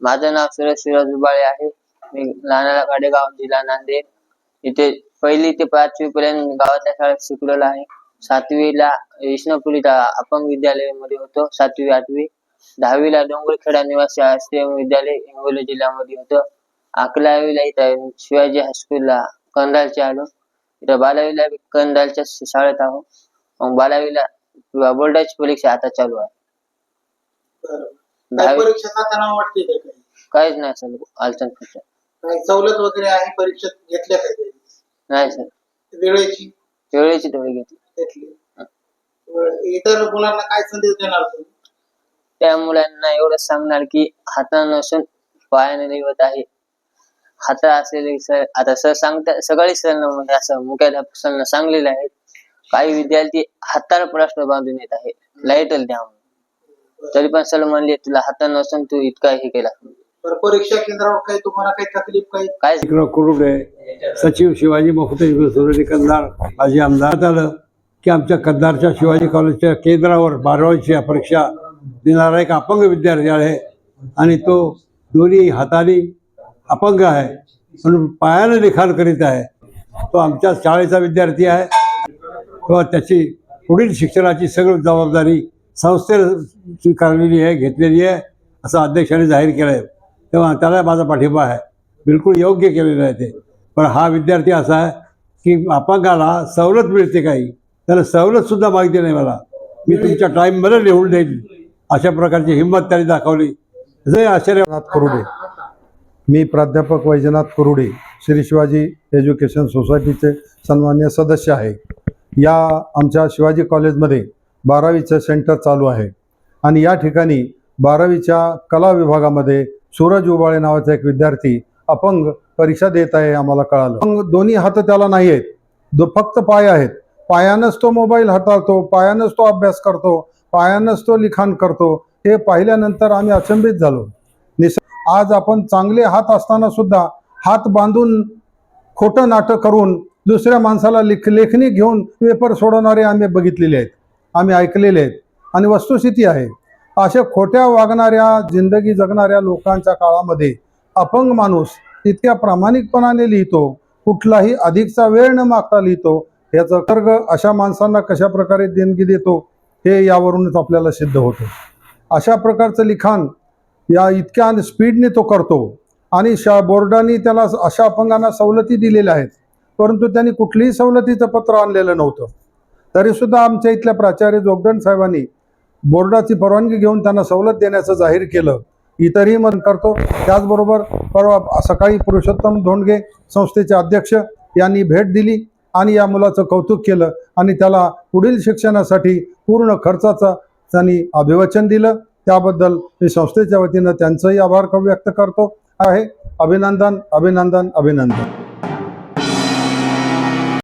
माझं नाव सुरेश शिवाज दुबाळे आहे. मी लहानाला गाडेगाव जिल्हा नांदेड. इथे पहिली ते पाचवी पर्यंत गावातल्या शाळेत शिकलेलो आहे. सातवीला विष्णुपुरी अपंग विद्यालयामध्ये होतो. सातवी आठवी. दहावीला डोंगरखेडा निवासी आश्रय विद्यालय हिंगोली जिल्ह्यामध्ये होतं. अकरावीला इथं शिवाजी हायस्कूलला कंदालच्या आलो. इथं बारावीला कंदालच्या कंधालच्या शाळेत आहो. मग बारावीला किंवा बोर्डाची परीक्षा आता चालू आहे. काय दहावी परीक्षेचा तणाव वाटते का काही? काहीच नाही सर अडचण काही सवलत वगैरे आहे परीक्षेत घेतल्या काही? नाही सर. वेळेची? वेळेची तेवढी घेतली. घेतली. बरं. इतर मुलांना काय संदेश देणार तुम्ही? त्या मुलांना एवढंच सांगणार की हातानं नसून पायाने लिहित आहे. हात असलेले सर आता सर सांगता सगळे सर म्हणजे असं मुख्याध्यापक सरनं सांगलेले आहेत काही विद्यार्थी हाताला प्रश्न बांधून येत आहे. लाईटल द्या म्हणून. तरी पण सर म्हणले तुला हात नसून तू इतका हे केला. बरं परीक्षा केंद्रावर काही तुम्हाला काही तकलीफ काही? काय? कुरुडे सचिव शिवाजी मखुते सुरेली कंधार माजी आमदार. आलं की आमच्या कंधारच्या शिवाजी कॉलेजच्या केंद्रावर बारावीची परीक्षा देणारा एक अपंग विद्यार्थी आहे. आणि तो दोन्ही हाताने अपंग आहे. म्हणून पायाने लिखाण करीत आहे. तो आमच्या शाळेचा विद्यार्थी आहे. किंवा त्याची पुढील शिक्षणाची सगळी जबाबदारी संस्थेने स्वीकारलेली आहे घेतलेली आहे असं अध्यक्षाने जाहीर केलं आहे तेव्हा त्याला माझा पाठिंबा आहे. बिलकुल योग्य केलेलं आहे ते. पण हा विद्यार्थी असा आहे की अपंगाला सवलत मिळते काही. त्याला सवलतसुद्धा माहिती नाही मला. मी तुमच्या टाईममध्ये लिहून देईल अशा प्रकारची हिंमत त्यांनी दाखवली. हे आश्चर्य. वैजनाथ कुरुडे. मी प्राध्यापक वैजनाथ कुरुडे श्री शिवाजी एज्युकेशन सोसायटीचे सन्मान्य सदस्य आहे. या आमच्या शिवाजी कॉलेजमध्ये बारावीचं सेंटर चालू आहे. आणि या ठिकाणी बारावीच्या कला विभागामध्ये सूरज उबाळे नावाचा एक विद्यार्थी अपंग परीक्षा देत आहे आम्हाला कळालं. अपंग दोन्ही हात त्याला नाही आहेत दो फक्त पाय आहेत. पायानंच तो मोबाईल हाताळतो पायानंच तो अभ्यास करतो पायानंच तो लिखाण करतो. हे पाहिल्यानंतर आम्ही अचंबित झालो. निस आज आपण चांगले हात असताना सुद्धा हात बांधून खोटं नाटक करून दुसऱ्या माणसाला लेख लेखणी घेऊन पेपर सोडवणारे आम्ही बघितलेले आहेत. आम्ही ऐकलेले आहेत. आणि वस्तुस्थिती आहे. अशा खोट्या वागणाऱ्या जिंदगी जगणाऱ्या लोकांच्या काळामध्ये अपंग माणूस इतक्या प्रामाणिकपणाने लिहितो कुठलाही अधिकचा वेळ न मागता लिहितो याचं कर्ग अशा माणसांना कशा प्रकारे देणगी देतो हे यावरूनच आपल्याला सिद्ध होतं. अशा प्रकारचं लिखाण या इतक्या स्पीडने तो करतो. आणि शा बोर्डाने त्याला अशा अपंगांना सवलती दिलेल्या आहेत. परंतु त्यांनी कुठलीही सवलतीचं पत्र आणलेलं नव्हतं. तरीसुद्धा आमच्या इथल्या प्राचार्य जोगदंड साहेबांनी बोर्डाची परवानगी घेऊन त्यांना सवलत देण्याचं जाहीर केलं. इतरही मन करतो. त्याचबरोबर परवा सकाळी पुरुषोत्तम धोंडगे संस्थेचे अध्यक्ष यांनी भेट दिली आणि या मुलाचं कौतुक केलं आणि त्याला पुढील शिक्षणासाठी पूर्ण खर्चाचं त्यांनी अभिवचन दिलं. त्याबद्दल मी संस्थेच्या वतीनं त्यांचंही आभार व्यक्त करतो. आहे. अभिनंदन अभिनंदन अभिनंदन.